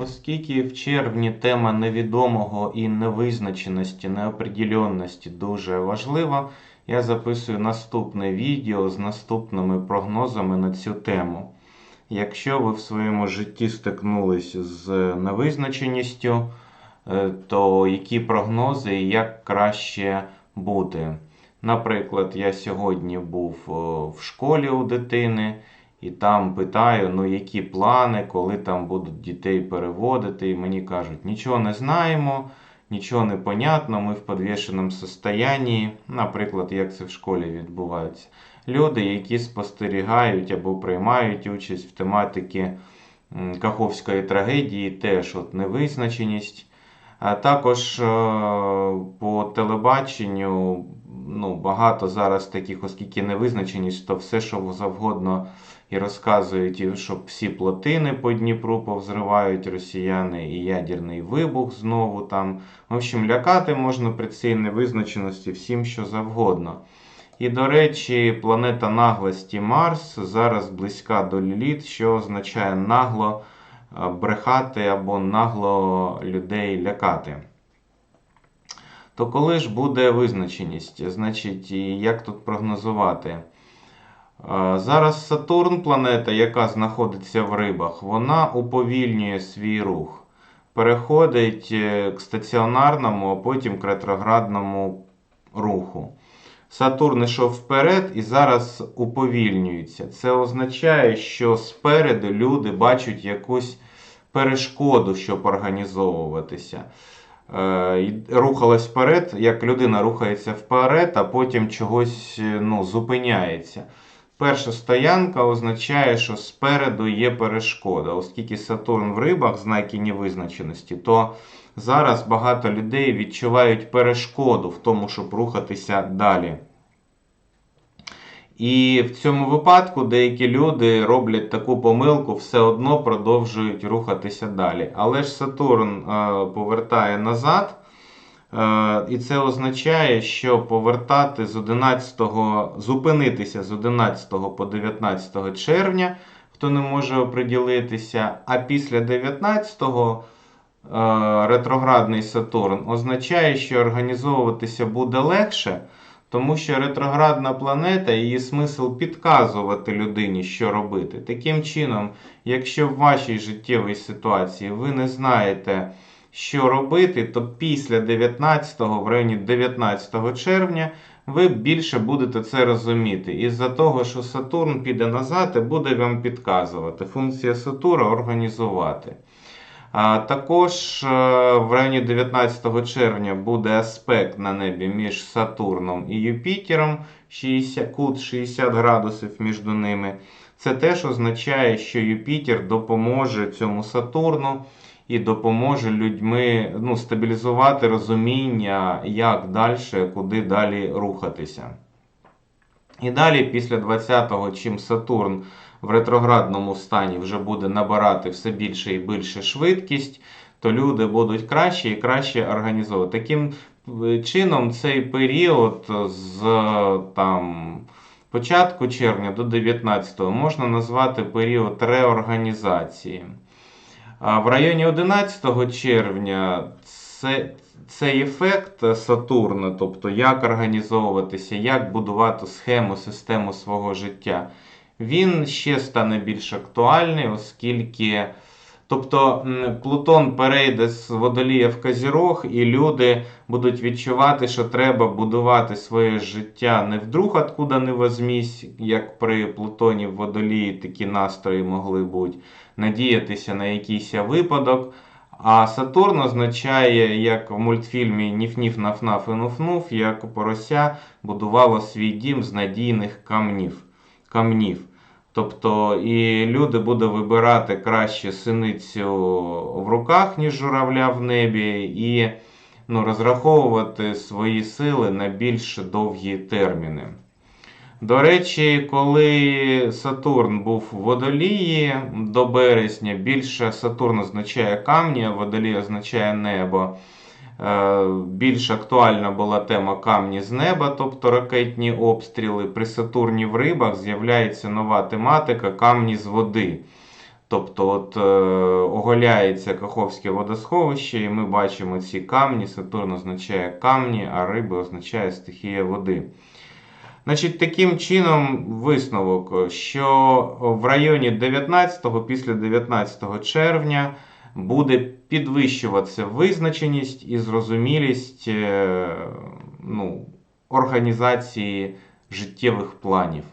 Оскільки в червні тема невідомого і невизначеності, неопределенності дуже важлива, я записую наступне відео з наступними прогнозами на цю тему. Якщо ви в своєму житті стикнулись з невизначеністю, е, то які прогнози і як краще бути? Наприклад, я сьогодні був е, в школі у дитини. І там питаю, ну які плани, коли там будуть дітей переводити. І мені кажуть, нічого не знаємо, нічого не понятно, ми в підвішеному состоянні. Наприклад, як це в школі відбувається. Люди, які спостерігають або приймають участь в тематиці Каховської трагедії, теж от невизначеність. А також е, по телебаченню ну, багато зараз таких, оскільки невизначеність, то все, що завгодно і розказують, і що всі плотини по Дніпру повзривають росіяни, і ядерний вибух знову там. В общем, лякати можна при цій невизначеності всім, що завгодно. І, до речі, планета наглості Марс зараз близька до Ліліт, що означає нагло е, брехати або нагло людей лякати. То коли ж буде визначеність? Значить, як тут прогнозувати? Зараз Сатурн, планета, яка знаходиться в рибах, вона уповільнює свій рух, переходить е, к стаціонарному, а потім к ретроградному руху. Сатурн йшов вперед і зараз уповільнюється. Це означає, що спереду люди бачать якусь перешкоду, щоб організовуватися. Е, рухалась вперед, як людина рухається вперед, а потім чогось е, ну, зупиняється. Перша стоянка означає, що спереду є перешкода. Оскільки Сатурн в рибах, знаки невизначеності, то зараз багато людей відчувають перешкоду в тому, щоб рухатися далі. І в цьому випадку деякі люди роблять таку помилку, все одно продовжують рухатися далі. Але ж Сатурн е, повертає назад. Е, І це означає, що повертати з 11, зупинитися з 11 по 19 червня, хто не може оприділитися, а після 19-го е, ретроградний Сатурн означає, що організовуватися буде легше, тому що ретроградна планета її смисл підказувати людині, що робити. Таким чином, якщо в вашій життєвій ситуації ви не знаєте, що робити, то після 19-го, в районі 19 червня, ви більше будете це розуміти. Із-за того, що Сатурн піде назад і буде вам підказувати. Функція Сатура організувати. Також е, в районі 19 червня буде аспект на небі між Сатурном і Юпітером, 60, кут 60 градусів між ними. Це теж означає, що Юпітер допоможе цьому Сатурну і допоможе людьми ну, стабілізувати розуміння, як далі, куди далі рухатися. І далі, після 20-го, чим Сатурн в ретроградному стані вже буде набирати все більше і більше швидкість, то люди будуть краще і краще організовувати. Таким е, чином, цей період з там, початку червня до 19-го можна назвати період реорганізації. В районі 11 червня це, цей ефект Сатурна, тобто як організовуватися, як будувати схему, систему свого життя, він ще стане більш актуальний, оскільки. Тобто Плутон перейде з водолія в Казірог, і люди будуть відчувати, що треба будувати своє життя не вдруг, откуда не возьмісь, як при Плутоні в водолії такі настрої могли бути, надіятися на якийсь випадок. А Сатурн означає, як в мультфільмі Ніф-Ніф, Наф-Наф і Нуф-Нуф, як порося будувало свій дім з надійних камнів. Камнів. Тобто і люди будуть вибирати краще синицю в руках, ніж журавля в небі, і ну, розраховувати свої сили на більш довгі терміни. До речі, коли Сатурн був в водолії до березня, більше Сатурн означає камні, а водолій означає небо. Е, більш актуальна була тема камні з неба, тобто ракетні обстріли. При Сатурні в рибах з'являється нова тематика камні з води. Тобто, от е, оголяється Каховське водосховище, і ми бачимо ці камні. Сатурн означає камні, а риби означає стихія води. Значить, таким чином, висновок, що в районі 19 після 19 червня буде підвищуватися визначеність і зрозумілість е, ну, організації життєвих планів.